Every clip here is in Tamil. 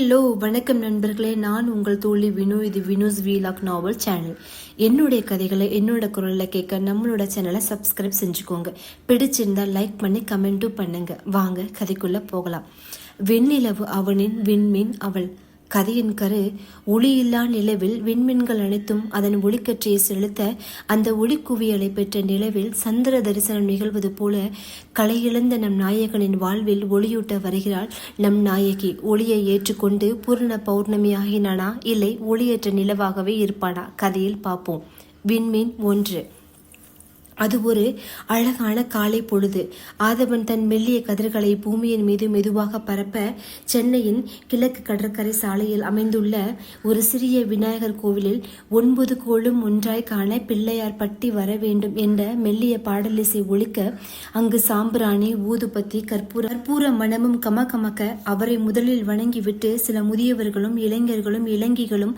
ஹலோ வணக்கம் நண்பர்களே. நான் உங்கள் தோழி வினு. இது வினுஸ் வீலாக் நாவல் சேனல் என்னுடைய கதைகளை என்னோட குரலில் கேட்க நம்மளோட சேனலை சப்ஸ்கிரைப் செஞ்சுக்கோங்க. பிடிச்சிருந்தா லைக் பண்ணி கமெண்ட்டும் பண்ணுங்க. வாங்க கதைக்குள்ளே போகலாம். வெண்ணிலவு அவனின் விண்மீன் அவள். கதையின் கரு ஒளியில்லா நிலவில் விண்மீன்கள் அனைத்தும் அதன் ஒளிக்கற்றையை செலுத்த அந்த ஒளிக்குவியலை பெற்ற நிலவில் சந்திர தரிசனம் நிகழ்வது போல கலையிழந்த நம் நாயகனின் வாழ்வில் ஒளியூட்ட வருகிறாள் நம் நாயகி. ஒளியை ஏற்றுக்கொண்டு பூர்ண பௌர்ணமி ஆகினானா? இல்லை ஒளியற்ற நிலவாகவே இருப்பானா? கதையில் பார்ப்போம். விண்மீன் ஒன்று. அது ஒரு அழகான காலை பொழுது. ஆதவன் தன் மெல்லிய கதிர்களை பூமியின் மீது மெதுவாக பரப்ப சென்னையின் கிழக்கு கடற்கரை சாலையில் அமைந்துள்ள ஒரு சிறிய விநாயகர் கோவிலில் ஒன்பது கோளும் ஒன்றாய் காண பிள்ளையார் பட்டி வர வேண்டும் என்ற மெல்லிய பாடலிசை ஒழிக்க அங்கு சாம்பிராணி ஊதுபத்தி கற்பூர கற்பூர மனமும் கமகமக்க அவரை முதலில் வணங்கிவிட்டு சில முதியவர்களும் இளைஞர்களும் இளங்கிகளும்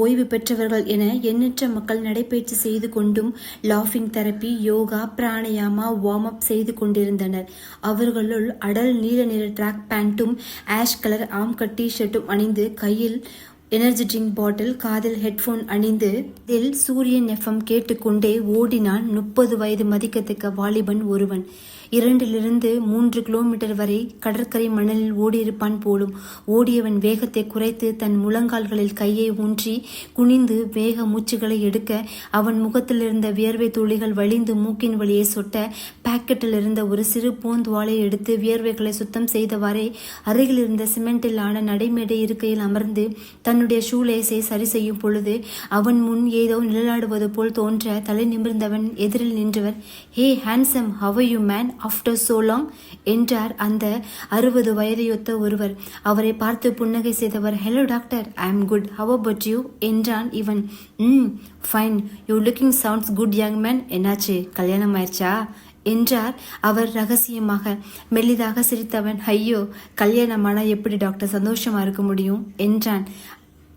ஓய்வு பெற்றவர்கள் என எண்ணற்ற மக்கள் நடைபயிற்சி செய்து கொண்டும் லாஃபிங் therapy yoga pranayama warm up செய்து கொண்டிருந்தனர். அவர்களுள் அடல் நீல நிற ட்ராக் பேண்ட்டும் ஆஷ் கலர் ஆம்கட் டிஷர்ட்டும் டி ஷர்ட்டும் அணிந்து கையில் எனர்ஜி ட்ரிங்க் பாட்டில் காதில் ஹெட்ஃபோன் அணிந்து இதில் சூரியன் எஃப்எம் கேட்டுக்கொண்டே ஓடினான். முப்பது வயது மதிக்கத்தக்க வாலிபன் ஒருவன். இரண்டிலிருந்து மூன்று கிலோமீட்டர் வரை கடற்கரை மணலில் ஓடியிருப்பான் போலும். ஓடியவன் வேகத்தை குறைத்து தன் முழங்கால்களில் கையை ஊன்றி குனிந்து வேக மூச்சுகளை எடுக்க அவன் முகத்தில் இருந்த வியர்வை துளிகள் வழிந்து மூக்கின் வழியை சொட்ட பாக்கெட்டில் இருந்த ஒரு சிறு பூந்துவாலை எடுத்து வியர்வைகளை சுத்தம் செய்தவாறே அருகில் இருந்த சிமெண்டில் ஆன நடைமேடை இருக்கையில் அமர்ந்து தன்னுடைய ஷூலேஸை சரி செய்யும் பொழுது அவன் முன் ஏதோ நிழலாடுவது போல் தோன்ற தலை நிமிர்ந்தவன் எதிரில் நின்றவர் hey handsome how you man? After so long என்றார் அந்த அறுபது வயதையொத்த ஒருவர். அவரை பார்த்து புன்னகை செய்தவர் hello doctor I am good how about you என்றான் இவன். ம் fine you looking sounds good young man என்னாச்சு? கல்யாணம் ஆயிடுச்சா என்றார் அவர் ரகசியமாக. மெல்லிதாக சிரித்தவன் ஐயோ கல்யாணமானா எப்படி டாக்டர் சந்தோஷமா இருக்க முடியும்? என்றான்.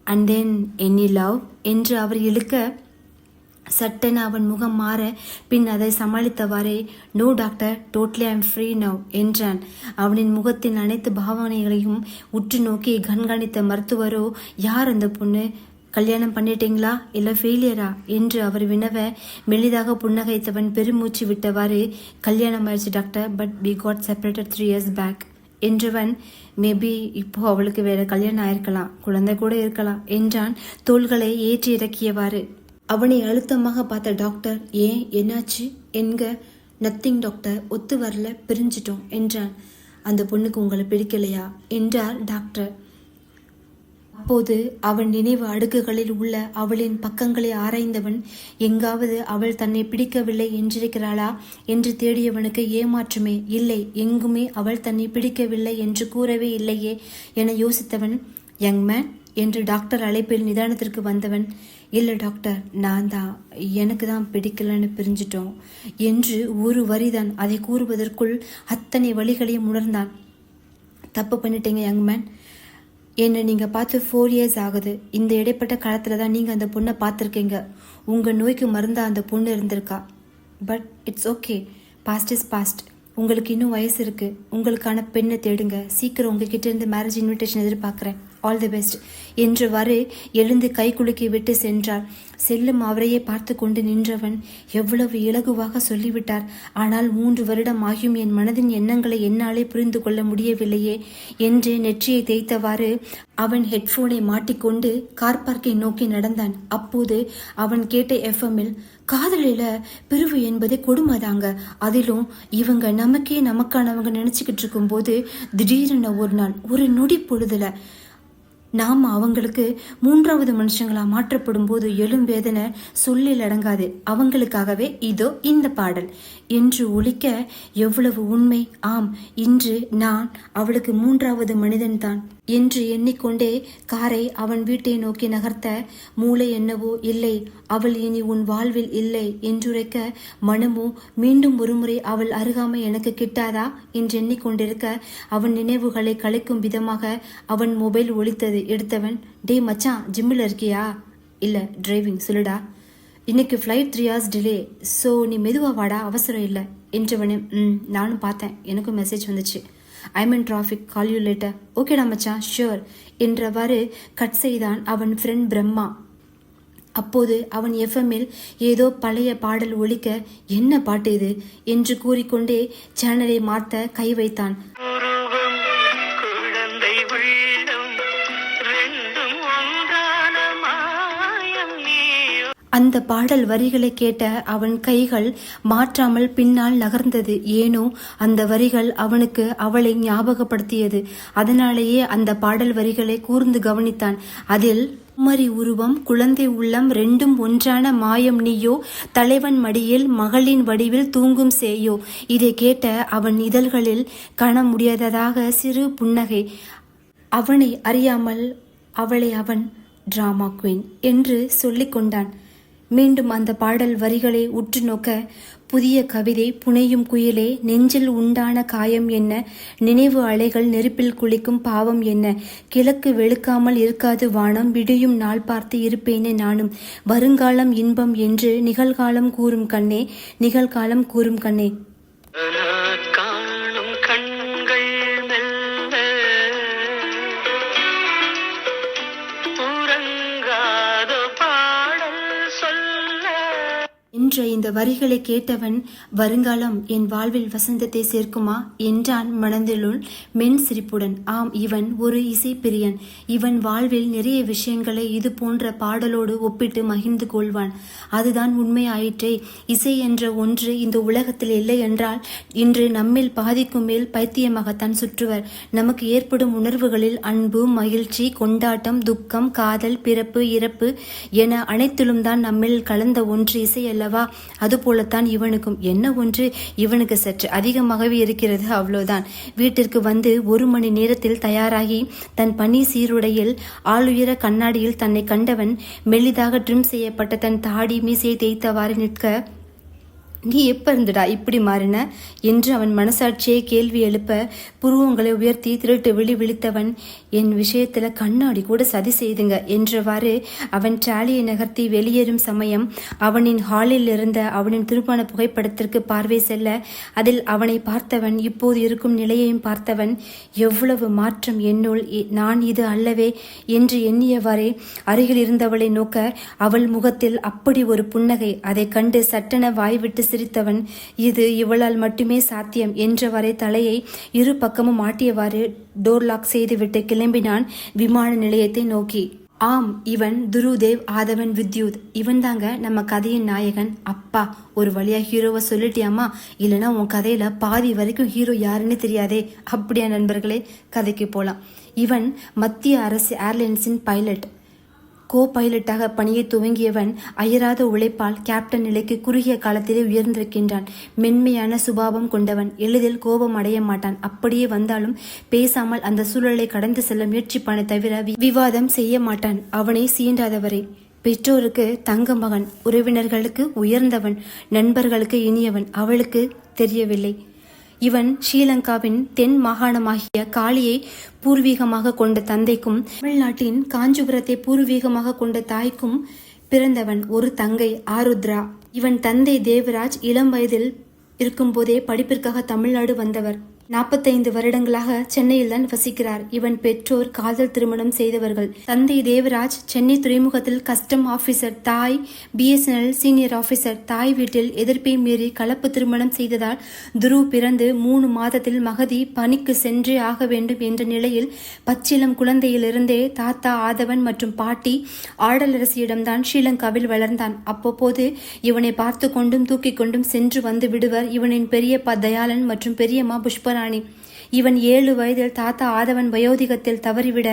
அண்ட் தென் எனி லவ் என்று அவர் இழுக்க சட்டென அவன் முகம் மாற பின் அதை சமாளித்தவாறே no doctor totally I'm free now என்றான். அவனின் முகத்தின் அனைத்து பாவனைகளையும் உற்று நோக்கி கண்காணித்த மருத்துவரோ யார் அந்த பொண்ணு? கல்யாணம் பண்ணிட்டீங்களா? இல்லை ஃபெயிலியரா? என்று அவர் வினவ மெளிதாக புன்னகைத்தவன் பெருமூச்சு விட்டவாறு கல்யாணம் ஆயிடுச்சு doctor but we got separated three years back என்றவன் மேபி இப்போ அவளுக்கு வேற கல்யாணம் ஆயிருக்கலாம் குழந்தை கூட இருக்கலாம் என்றான். தோள்களை ஏற்றி இறக்கியவாறு. அவனை அழுத்தமாக பார்த்த டாக்டர் ஏன்? என்னாச்சு? என்க நத்திங் டாக்டர் ஒத்து வரல பிரிஞ்சிட்டோம் என்றான். அந்த பொண்ணுக்கு உங்களை பிடிக்கலையா? என்றார் டாக்டர். அப்போது அவன் நினைவு அடுக்குகளில் உள்ள அவளின் பக்கங்களை ஆராய்ந்தவன் எங்காவது அவள் தன்னை பிடிக்கவில்லை என்றிருக்கிறாளா? என்று தேடியவனுக்கு ஏமாற்றுமே இல்லை எங்குமே அவள் தன்னை பிடிக்கவில்லை என்று கூறவே இல்லையே என யோசித்தவன் யங் மேன் என்று டாக்டர் அழைப்பில் நிதானத்திற்கு வந்தவன் இல்லை டாக்டர் நான் தான் எனக்கு தான் பிடிக்கலன்னு பிரிஞ்சிட்டோம் என்று ஒரு வரிதான் அதை கூறுவதற்குள் அத்தனை வழிகளையும் உணர்ந்தான். தப்பு பண்ணிட்டீங்க யங் மேன். என்னை நீங்கள் பார்த்து ஃபோர் இயர்ஸ் ஆகுது. இந்த இடைப்பட்ட காலத்தில் தான் நீங்கள் அந்த பொண்ணை பார்த்துருக்கீங்க. உங்கள் நோய்க்கு மருந்தா அந்த பொண்ணு இருந்திருக்கா. But it's okay past is past உங்களுக்கு இன்னும் வயசு இருக்குது உங்களுக்கான பெண்ணை தேடுங்க. சீக்கிரம் உங்ககிட்ட இருந்து மேரேஜ் இன்விடேஷன் எதிர்பார்க்குறேன். ஆல் தி பெஸ்ட் என்றவாறு எழுந்து கை குலுக்கி விட்டு சென்றார் செல்லும் அவரையே பார்த்து கொண்டு நின்றவன் எவ்வளவு இலகுவாக சொல்லிவிட்டார். ஆனால் மூன்று வருடம் ஆகியும் என் மனதின் எண்ணங்களை என்னாலே புரிந்து கொள்ள முடியவில்லையே என்று நெற்றியை தேய்த்தவாறு அவன் ஹெட்போனை மாட்டிக்கொண்டு கார் பார்க்கை நோக்கி நடந்தான். அப்போது அவன் கேட்ட எஃப்எம்மில் காதலில பிரிவு என்பதே கொடுமைதாங்க. அதிலும் இவங்க நமக்கே நமக்கானவங்க நினைச்சுக்கிட்டு இருக்கும்போது திடீரென ஒரு நாள் ஒரு நொடி பொழுதுல நாம் அவங்களுக்கு மூன்றாவது மனுஷங்களா மாற்றப்படும் போது எழும் வேதனை சொல்லில் அடங்காது. அவங்களுக்காகவே இதோ இந்த பாடல். என்று ஒழிக்க எவ்வளவு உண்மை? ஆம் இன்று நான் அவளுக்கு மூன்றாவது மனிதன்தான் என்று எண்ணிக்கொண்டே காரை அவன் வீட்டை நோக்கி நகர்த்த மூளை என்னவோ இல்லை அவள் இனி உன் வாழ்வில் இல்லை என்றுரைக்க மனமோ மீண்டும் ஒருமுறை அவள் அருகாமை எனக்கு கிட்டாதா? என்று எண்ணிக்கொண்டிருக்க அவன் நினைவுகளை கலைக்கும் விதமாக அவன் மொபைல் ஒழித்தது எடுத்தவன் டே மச்சான் ஜிம்மில் இருக்கியா? இல்லை டிரைவிங் சொல்லுடா. இன்னைக்கு flight three hours delay so நீ மெதுவா வாடா அவசரம் இல்லை. என்றவனே ம் நானும் பார்த்தேன். எனக்கும் மெசேஜ் வந்துச்சு. I mean traffic call you later ஓகேடா மச்சான் ஷியோர் என்றவாறு கட் செய்தான் அவன் ஃப்ரெண்ட் பிரம்மா. அப்போது அவன் எஃப்எம்மில் ஏதோ பழைய பாடல் ஒலிக்க என்ன பாட்டு இது? என்று கூறிக்கொண்டே சேனலை மாற்ற கை வைத்தான். அந்த பாடல் வரிகளை கேட்ட அவன் கைகள் மாற்றாமல் பின்னால் நகர்ந்தது. ஏனோ அந்த வரிகள் அவனுக்கு அவளை ஞாபகப்படுத்தியது. அதனாலேயே அந்த பாடல் வரிகளை கூர்ந்து கவனித்தான். அதில் குமரி உருவம் குழந்தை உள்ளம் ரெண்டும் ஒன்றான மாயம் நீயோ தலைவன் மடியில் மகளின் வடிவில் தூங்கும் சேயோ. இதை கேட்ட அவன் இதழ்களில் காண முடியாததாக சிறு புன்னகை. அவனை அறியாமல் அவளை அவன் டிராமா குயின் என்று சொல்லிக் கொண்டான். மீண்டும் அந்த பாடல் வரிகளை உற்று நோக்க புதிய கவிதை புனையும் குயிலே நெஞ்சில் உண்டான காயம் என்ன? நினைவு அலைகள் நெருப்பில் குளிக்கும் பாவம் என்ன? கிழக்கு வெளுக்காமல் இருக்காது வானம் விடியும் நாள் பார்த்து இருப்பேனே நானும். வருங்காலம் இன்பம் என்று நிகழ்காலம் கூறும் கண்ணே நிகழ்காலம் கூறும் கண்ணே. என்ற இந்த வரிகளை கேட்டவன் வருங்காலம் என் வாழ்வில் வசந்தத்தை சேர்க்குமா? என்றான் மனதிலுள் மென் சிரிப்புடன். ஆம் இவன் ஒரு இசைப்பிரியன். இவன் வாழ்வில் நிறைய விஷயங்களை இது போன்ற பாடலோடு ஒப்பிட்டு மகிழ்ந்து கொள்வான். அதுதான் உண்மையாயிற்றே. இசை என்ற ஒன்று இந்த உலகத்தில் இல்லை என்றால் இன்று நம்மில் பாதிக்கும் மேல் பைத்தியமாகத்தான் சுற்றுவர். நமக்கு ஏற்படும் உணர்வுகளில் அன்பு மகிழ்ச்சி கொண்டாட்டம் துக்கம் காதல் பிறப்பு இறப்பு என அனைத்திலும் தான் நம்மில் கலந்த ஒன்று இசை அல்லவா அதுபோலத்தான் இவனுக்கும் என்ன ஒன்று? இவனுக்கு சற்று அதிகமாகவே இருக்கிறது அவ்வளோதான். வீட்டிற்கு வந்து ஒரு மணி நேரத்தில் தயாராகி தன் பனி சீருடையில் ஆளுயர கண்ணாடியில் தன்னை கண்டவன் மெல்லிதாக ட்ரிம் செய்யப்பட்ட தன் தாடி மீசையை தேய்த்தவாறு நிற்க நீ எப்ப இருந்துடா இப்படி மாறின? என்று அவன் மனசாட்சியை கேள்வி எழுப்ப புருவங்களை உயர்த்தி திருட்டு விழி விழித்தவன் என் விஷயத்துல கண்ணாடி கூட சதி செய்துங்க என்றவாறு அவன் டாலியை நகர்த்தி வெளியேறும் சமயம் அவனின் ஹாலில் இருந்த அவனின் திருமண புகைப்படத்திற்கு பார்வை செல்ல அதில் அவனை பார்த்தவன் இப்போது இருக்கும் நிலையையும் பார்த்தவன் எவ்வளவு மாற்றம் என்னுள் நான் இது அல்லவே? என்று எண்ணியவாறே அருகில் இருந்தவளை நோக்க அவள் முகத்தில் அப்படி ஒரு புன்னகை அதை கண்டு சட்டென வாய்விட்டு சிரித்தவன் இது இவளால் மட்டுமே சாத்தியம் என்றவரை தலையை இரு பக்கமும் மாட்டியவாறு டோர் லாக் செய்துவிட்டு கிளம்பினான் விமான நிலையத்தை நோக்கி. ஆம் இவன் துருதேவ் ஆதவன் வித்யூத். இவன் தாங்க நம்ம கதையின் நாயகன். அப்பா ஒரு வழியா ஹீரோவை சொல்லிட்டியாமா இல்லைன்னா உன் கதையில பாதி வரைக்கும் ஹீரோ யாருன்னு தெரியாதே. அப்படியா நண்பர்களே கதைக்கு போலாம். இவன் மத்திய அரசு ஏர்லைன்ஸின் பைலட். கோ பைலட்டாக பணியை துவங்கியவன் அயராத உழைப்பால் கேப்டன் நிலைக்கு குறுகிய காலத்திலே உயர்ந்திருக்கின்றான். மென்மையான சுபாவம் கொண்டவன் எளிதில் கோபம் அடைய மாட்டான். அப்படியே வந்தாலும் பேசாமல் அந்த சூழலை கடந்து செல்ல முயற்சிப்பானே தவிர விவாதம் செய்ய மாட்டான். அவனை சீண்டாதவரை. பெற்றோருக்கு தங்க மகன் உறவினர்களுக்கு உயர்ந்தவன் நண்பர்களுக்கு இனியவன் அவளுக்கு தெரியவில்லை. இவன் ஸ்ரீலங்காவின் தென் மாகாணமாகிய காளியை பூர்வீகமாக கொண்ட தந்தைக்கும் தமிழ்நாட்டின் காஞ்சிபுரத்தை பூர்வீகமாக கொண்ட தாய்க்கும் பிறந்தவன் ஒரு தங்கை ஆருத்ரா. இவன் தந்தை தேவராஜ் இளம் வயதில் இருக்கும்போதே படிப்பிற்காக தமிழ்நாடு வந்தவர். நாற்பத்தைந்து வருடங்களாக சென்னையில் தான் வசிக்கிறார். இவன் பெற்றோர் காதல் திருமணம் செய்தவர்கள். தந்தை தேவராஜ் சென்னை துறைமுகத்தில் கஸ்டம் ஆபீசர் தாய் பிஎஸ்என்எல் சீனியர் ஆபீசர் தாய் வீட்டில் எதிர்ப்பை மீறி கலப்பு திருமணம் செய்ததால் துருவ் பிறந்து மூணு மாதத்தில் மகதி பணிக்கு சென்றே ஆக வேண்டும் என்ற நிலையில் பச்சிலம் குழந்தையிலிருந்தே தாத்தா ஆதவன் மற்றும் பாட்டி ஆடலரசியிடம்தான் ஸ்ரீலங்காவில் வளர்ந்தான். அப்பப்போது இவனை பார்த்து கொண்டும் தூக்கிக் கொண்டும் சென்று வந்து விடுவர். இவனின் பெரியப்பா தயாளன் மற்றும் பெரியம்மா புஷ்பராணி இவன் ஏழு வயதில் தாத்தா ஆதவன் வயோதிகத்தில் தவறிவிட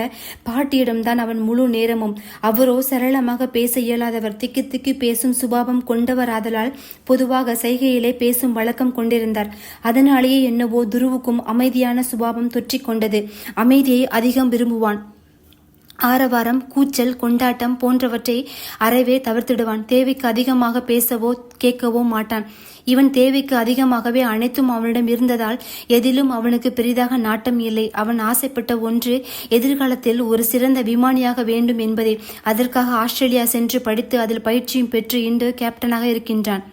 பாட்டியிடம்தான் அவன் முழு நேரமும். அவரோ சரளமாக பேச இயலாதவர் திக்கி திக்கி பேசும் சுபாவம் கொண்டவராதலால் பொதுவாக சைகையிலே பேசும் வழக்கம் கொண்டிருந்தார். அதனாலேயே என்னவோ துருவுக்கும் அமைதியான சுபாவம் தொற்றிக் கொண்டது அமைதியை அதிகம் விரும்புவான். ஆரவாரம் கூச்சல் கொண்டாட்டம் போன்றவற்றை அறவே தவிர்த்திடுவான். தேவைக்கு அதிகமாக பேசவோ கேட்கவோ மாட்டான். இவன் தேவைக்கு அதிகமாகவே அனைத்தும் அவனிடம் இருந்ததால் எதிலும் அவனுக்கு பெரிதாக நாட்டம் இல்லை. அவன் ஆசைப்பட்ட ஒன்று எதிர்காலத்தில் ஒரு சிறந்த விமானியாக வேண்டும் என்பதே. அதற்காக ஆஸ்திரேலியா சென்று படித்து அதில் பயிற்சியும் பெற்று இன்று கேப்டனாக இருக்கின்றான்.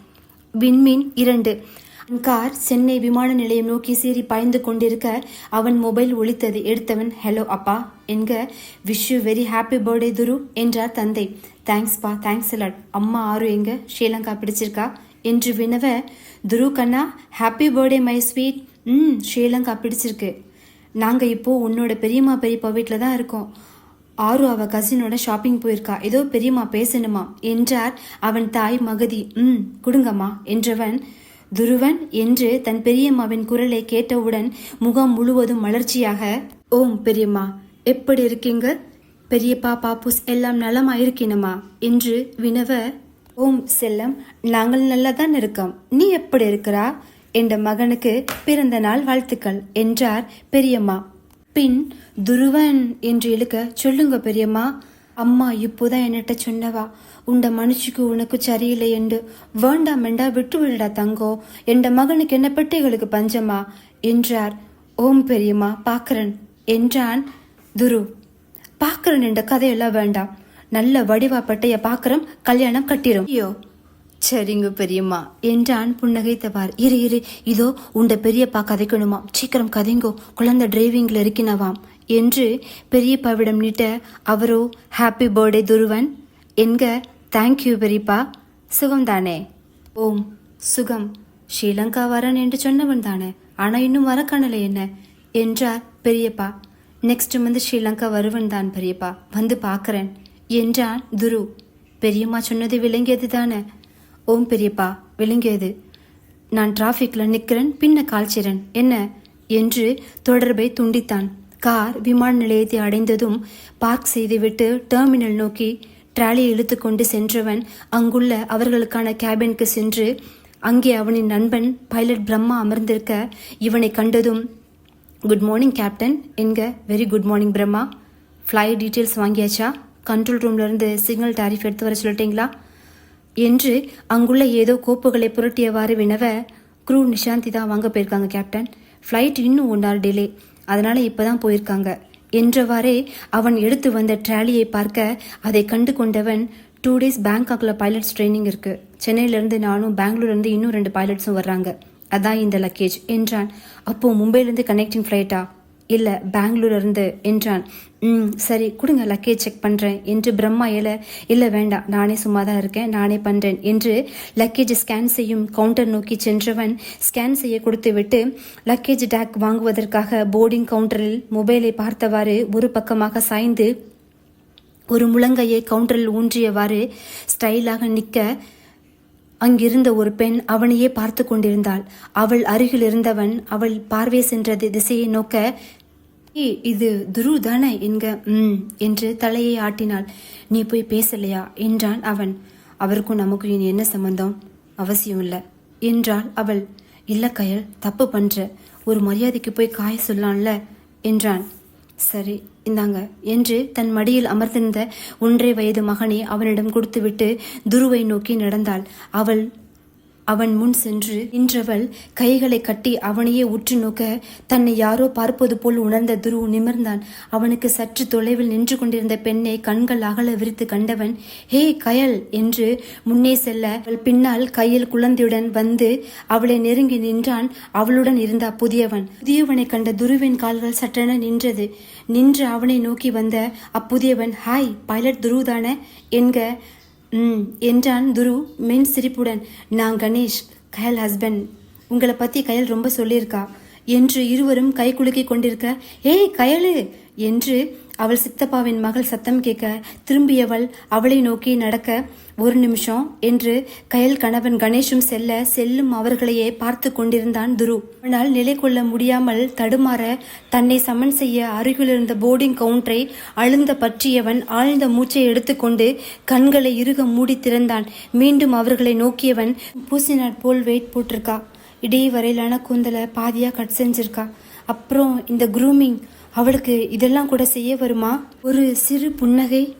விண்மீன் இரண்டு. கார் சென்னை விமான நிலையம் நோக்கி சீறி பாய்ந்து கொண்டிருக்க அவன் மொபைல் ஒழித்தது. எடுத்தவன் ஹலோ அப்பா என்க wish you very happy birthday Dhuru என்றார் தந்தை. தேங்க்ஸ்பா தேங்க்ஸ் அலாட் அம்மா ஆறு எங்க? ஸ்ரீலங்கா பிடிச்சிருக்கா? என்று வினவ துரு கண்ணா happy birthday my sweet hmm Sri Lanka பிடிச்சிருக்கு. நாங்கள் இப்போ உன்னோட பெரியம்மா பெரியப்பா வீட்டில் தான் இருக்கோம். ஆறு அவ கசினோட ஷாப்பிங் போயிருக்கா. ஏதோ பெரியம்மா பேசணுமா? என்றார் அவன் தாய் மகதி. ம் கொடுங்கம்மா என்றவன் துருவன் என்று தன் பெரியம்மாவின் குரலை கேட்டவுடன் முகம் முழுவதும் மலர்ச்சியாக ஓம் பெரியம்மா எப்படி இருக்கீங்க? பெரியப்பா பாப்புஸ் எல்லாம் நலமா இருக்கீனம்மா என்று வினவ ஓம் செல்லம் நாங்கள் நல்லா தான் இருக்கோம். நீ எப்படி இருக்கிறா? என்ற மகனுக்கு பிறந்த நாள் வாழ்த்துக்கள் என்றார் பெரியம்மா. பின் துருவன் என்று இழுக்க சொல்லுங்க பெரியம்மா அம்மா இப்போதான் என்னட்ட சொன்னவா உண்ட மனுஷிக்கு உனக்கு சரியில்லை என்று. வேண்டாம் வேண்டா விட்டு விடுடா தங்கோ. என்ற மகனுக்கு என்ன பெட்டைகளுக்கு பஞ்சமா? என்றார். ஓம் பெரியம்மா பாக்கறன். என்றான் துரு. பாக்கறன் என்ற கதையெல்லாம் வேண்டாம். நல்ல வடிவா பட்டைய பாக்கறம் கல்யாணம் கட்டிரும் ஐயோ சரிங்க பெரியம்மா. என்றான் புன்னகைத்தவார் இரு இரு. இதோ உண்ட பெரியப்பா கதைக்கணுமா சீக்கிரம் கதைங்கோ. குழந்தை டிரைவிங்ல இருக்கினவாம் என்று பெரியப்பாவிடம் நீட்ட அவரோ ஹாப்பி பர்த்டே துருவன் என்க தேங்க்யூ பெரியப்பா. சுகம்தானே ஓம் சுகம். ஸ்ரீலங்கா வரன் என்று சொன்னவன் தானே. ஆனால் இன்னும் வர காணலை என்ன? என்றார் பெரியப்பா. நெக்ஸ்ட் வந்து ஸ்ரீலங்கா வருவன் தான் பெரியப்பா. வந்து பார்க்குறேன். என்றான் துரு. பெரியம்மா சொன்னது விளங்கியது தானே. ஓம் பெரியப்பா. விளங்கியது. நான் டிராஃபிக்கில் நிற்கிறேன் பின்ன கால்ச்சிறன் என்ன? என்று தொடர்பை துண்டித்தான். கார் விமான நிலையத்தை அடைந்ததும் பார்க் செய்துவிட்டு டெர்மினல் நோக்கி ட்ராலியை இழுத்துக்கொண்டு சென்றவன் அங்குள்ள அவர்களுக்கான கேபினுக்கு சென்று அங்கே அவனின் நண்பன் பைலட் பிரம்மா அமர்ந்திருக்க இவனை கண்டதும் குட் மார்னிங் கேப்டன் என்க very good morning Brahma. Flight details வாங்கியாச்சா? Control ரூம்லேருந்து சிக்னல் டாரிஃப் எடுத்து வர சொல்லிட்டீங்களா? என்று அங்குள்ள ஏதோ கோப்புகளை புரட்டியவாறு வினவ குரூ நிஷாந்தி தான் வாங்க போயிருக்காங்க கேப்டன் ஃப்ளைட் இன்னும் ஒன் ஹவர் டிலே அதனால இப்பதான் போயிருக்காங்க. என்றவாறே அவன் எடுத்து வந்த ட்ராலியை பார்க்க அதை கண்டு கொண்டவன் டூ டேஸ் பேங்காக்ல பைலட்ஸ் ட்ரைனிங் இருக்கு. சென்னையிலேருந்து நானும் பெங்களூர்லேருந்து இன்னும் ரெண்டு பைலட்ஸும் வர்றாங்க. அதான் இந்த லக்கேஜ் என்றான். அப்போ மும்பையிலேருந்து கனெக்டிங் ஃப்ளைட்டா இல்லை பெங்களூர்லேருந்து என்றான். ம் சரி கொடுங்க லக்கேஜ் செக் பண்ணுறேன் என்று பிரம்மா ஏல இல்லை வேண்டாம் நானே சும்மா தான் இருக்கேன் நானே பண்ணுறேன் என்று லக்கேஜ் ஸ்கேன் செய்யும் கவுண்டர் நோக்கி சென்றவன் ஸ்கேன் செய்ய கொடுத்துவிட்டு லக்கேஜ் டேக் வாங்குவதற்காக போர்டிங் கவுண்டரில் மொபைலை பார்த்தவாறு ஒரு பக்கமாக சாய்ந்து ஒரு முழங்கையை கவுண்டரில் ஊன்றியவாறு ஸ்டைலாக நிற்க அங்கிருந்த ஒரு பெண் அவனையே பார்த்து கொண்டிருந்தாள். அவள் அருகில் இருந்தவன் அவள் பார்வை சென்றது திசையை நோக்க இது துரு தானே என்க ம் என்று தலையை ஆட்டினாள். நீ போய் பேசலையா? என்றான் அவன். அவருக்கும் நமக்கும் இனி என்ன சம்பந்தம்? அவசியம் இல்லை என்றாள் அவள். இல்ல கயல் தப்பு பண்ற. ஒரு மரியாதைக்கு போய் காய சொல்லான்ல என்றான். சரி இந்தாங்க என்று தன் மடியில் அமர்ந்திருந்த ஒன்றரை வயது மகனை அவனிடம் கொடுத்துவிட்டு துருவை நோக்கி நடந்தாள். அவள் அவன் முன் சென்று நின்றவள் கைகளை கட்டி அவனையே உற்று நோக்க தன்னை யாரோ பார்ப்பது போல் உணர்ந்த துரு நிமிர்ந்தான். அவனுக்கு சற்று தொலைவில் நின்று கொண்டிருந்த பெண்ணை கண்கள் அகல விரித்து கண்டவன் ஹே கயல்! என்று முன்னே செல்ல அவள் பின்னால் கையில் குழந்தையுடன் வந்து அவளை நெருங்கி நின்றான். அவளுடன் இருந்த புதியவன். புதியவனை கண்ட துருவின் கால்கள் சட்டென நின்றது. நின்று அவனை நோக்கி வந்த அப்புதியவன் ஹாய் பைலட் துரு என்க ம் என்றான் துரு மென் சிரிப்புடன். நான் கணேஷ் கயல் ஹஸ்பண்ட் உங்களை பற்றி கயல் ரொம்ப சொல்லியிருக்கா. என்று இருவரும் கை குலுக்கி கொண்டிருக்க ஏய் கயலு! என்று அவள் சித்தப்பாவின் மகள் சத்தம் கேட்க திரும்பியவள் அவளை நோக்கி நடக்க ஒரு நிமிஷம் என்று கயல் கணவன் கணேஷும் செல்ல செல்லும் அவர்களையே பார்த்து கொண்டிருந்தான் துரு. ஆனால் நிலை கொள்ள முடியாமல் தடுமாற தன்னை சமன் செய்ய அருகிலிருந்த போர்டிங் கவுண்டரை அழுந்த பற்றியவன் ஆழ்ந்த மூச்சை எடுத்துக்கொண்டு கண்களை இறுக மூடி திறந்தான். மீண்டும் அவர்களை நோக்கியவன் பூசினாட் போல் வெயிட் போட்டிருக்கா? இடையே வரையிலான கூந்தலை பாதியாக கட் செஞ்சிருக்கா? அப்புறம் இந்த குரூமிங் அவளுக்கு இதெல்லாம் கூட செய்ய வருமா? ஒரு சிறு புன்னகை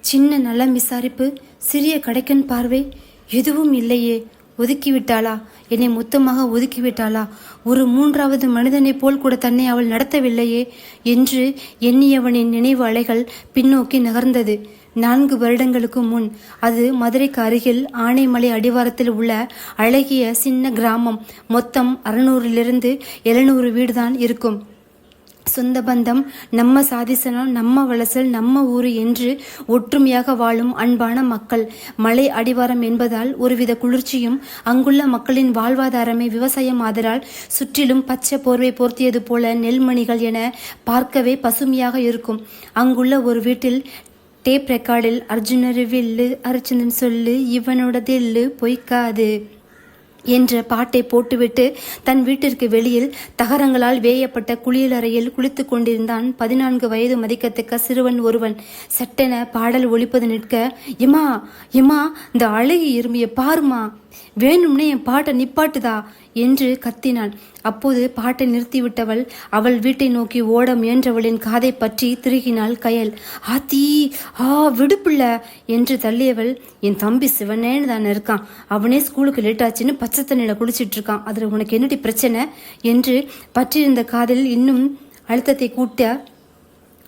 சின்ன நலம் விசாரிப்பு சிறிய கடைக்கன் பார்வை எதுவும் இல்லையே. ஒதுக்கிவிட்டாளா? என்னை மொத்தமாக ஒதுக்கிவிட்டாளா? ஒரு மூன்றாவது மனிதனைப் போல் கூட தன்னை அவள் நடத்தவில்லையே என்று எண்ணியவனின் நினைவு அலைகள் பின்னோக்கி நகர்ந்தது. நான்கு வருடங்களுக்கு முன் அது மதுரைக்கு அருகில் ஆனைமலை அடிவாரத்தில் உள்ள அழகிய சின்ன கிராமம். மொத்தம் அறுநூறிலிருந்து எழுநூறு வீடுதான் இருக்கும். சொந்த பந்தம் நம்ம சாதிசனம் நம்ம வளசல் நம்ம ஊர் என்று ஒற்றுமையாக வாழும் அன்பான மக்கள். மலை அடிவாரம் என்பதால் ஒருவித குளிர்ச்சியும் அங்குள்ள மக்களின் வாழ்வாதாரமே விவசாயம் ஆதலால் சுற்றிலும் பச்சை போர்வை போர்த்தியது போல நெல்மணிகள் என பார்க்கவே பசுமையாக இருக்கும். அங்குள்ள ஒரு வீட்டில் டேப் ரெக்கார்டில் அர்ஜுனர் வில்லு அர்ஜுனன் சொல்லு இவனோட தில்லு பொய்க்காது. என்ற பாட்டை போட்டுவிட்டு தன் வீட்டிற்கு வெளியில் தகரங்களால் வேயப்பட்ட குளியலறையில் குளித்துக் கொண்டிருந்தான் பதினான்கு வயது மதிக்கத்தக்க சிறுவன் ஒருவன். சட்டென பாடல் ஒழிப்பது நிற்க எம்மா எம்மா இந்த அழகி இருமிய பாருமா வேணும்னே என் பாட்டை நிப்பாட்டுதா? என்று கத்தினான் அப்போது பாட்டை நிறுத்திவிட்டவள் அவள் வீட்டை நோக்கி ஓட முயன்றவளின் காதை பற்றி திருகினாள் கயல். ஆத்தி ஆ விடுப்புள்ள என்று தள்ளியவள் என் தம்பி சிவனேன்னு தானே இருக்கான். அவனே ஸ்கூலுக்கு லேட் ஆச்சுன்னு பச்சை தண்ணியில் குளிச்சிட்டு இருக்கான். அதில் உனக்கு என்னடி பிரச்சனை? என்று பற்றியிருந்த காதில் இன்னும் அழுத்தத்தை கூட்ட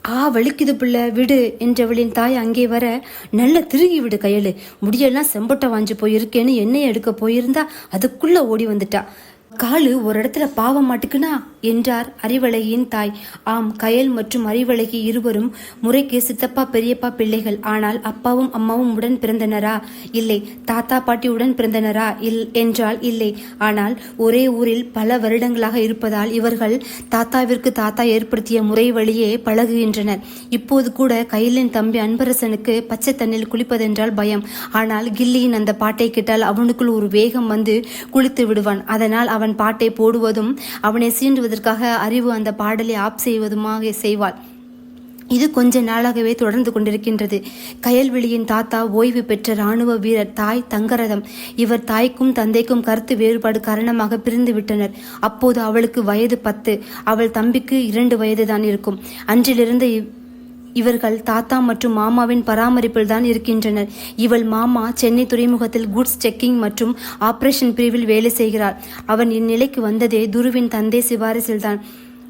ஆ வலிக்குது பிள்ளை விடு என்றவளின் தாய் அங்கே வர நல்ல திருகி விடு கையலு. முடியெல்லாம் செம்பட்டை வாஞ்சு போயிருக்கேன்னு எண்ணெய் எடுக்க போயிருந்தா அதுக்குள்ள ஓடி வந்துட்டா. காலு ஒரு இடத்துல பாவ மாட்டுக்குன்னா என்றார் அறிவழகியின் தாய். ஆம் கயல் மற்றும் அறிவழகி இருவரும் முறைக்கு சித்தப்பா பெரியப்பா பிள்ளைகள். ஆனால் அப்பாவும் அம்மாவும் உடன் பிறந்தனரா? இல்லை. தாத்தா பாட்டி உடன் பிறந்தனரா? இல் என்றால் இல்லை. ஆனால் ஒரே ஊரில் பல வருடங்களாக இருப்பதால் இவர்கள் தாத்தாவிற்கு தாத்தா ஏற்படுத்திய முறை வழியே பழகுகின்றனர். இப்போது கூட கையலின் தம்பி அன்பரசனுக்கு பச்சை தண்ணில் குளிப்பதென்றால் பயம். ஆனால் கில்லியின் அந்த பாட்டை கேட்டால் அவனுக்குள் ஒரு வேகம் வந்து குளித்து விடுவான். அதனால் அவன் பாட்டை போடுவதும் அவனை சீண்டுவதற்காக அறிவு அந்த பாடலை ஆப் செய்வதுமாக செய்வாள். இது கொஞ்ச நாளாகவே தொடர்ந்து கொண்டிருக்கின்றது. கயல்வெளியின் தாத்தா ஓய்வு பெற்ற ராணுவ வீரர் தாய் தங்கரதம். இவர் தாய்க்கும் தந்தைக்கும் கருத்து வேறுபாடு காரணமாக பிரிந்து விட்டனர். அப்போது அவளுக்கு வயது பத்து. அவள் தம்பிக்கு இரண்டு வயது தான் இருக்கும். அன்றிலிருந்து இவர்கள் தாத்தா மற்றும் மாமாவின் பராமரிப்பில் தான் இருக்கின்றனர். இவள் மாமா சென்னை துறைமுகத்தில் குட்ஸ் செக்கிங் மற்றும் ஆபரேஷன் பிரிவில் வேலை செய்கிறார் அவன் இந்நிலைக்கு வந்ததே துருவின் தந்தை சிபாரிசில்தான்.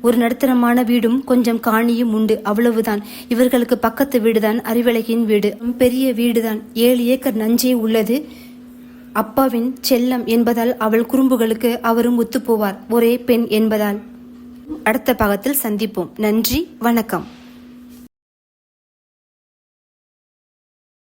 ஒரு நடுத்தரமான வீடும் கொஞ்சம் காணியும் உண்டு அவ்வளவுதான். இவர்களுக்கு பக்கத்து வீடுதான் அறிவழகியின் வீடு. பெரிய வீடுதான். ஏழு ஏக்கர் நஞ்சே உள்ளது. அப்பாவின் செல்லம் என்பதால் அவள் குறும்புகளுக்கு அவரும் ஒத்துப்போவார். ஒரே பெண் என்பதால். அடுத்த பாகத்தில் சந்திப்போம். நன்றி வணக்கம்.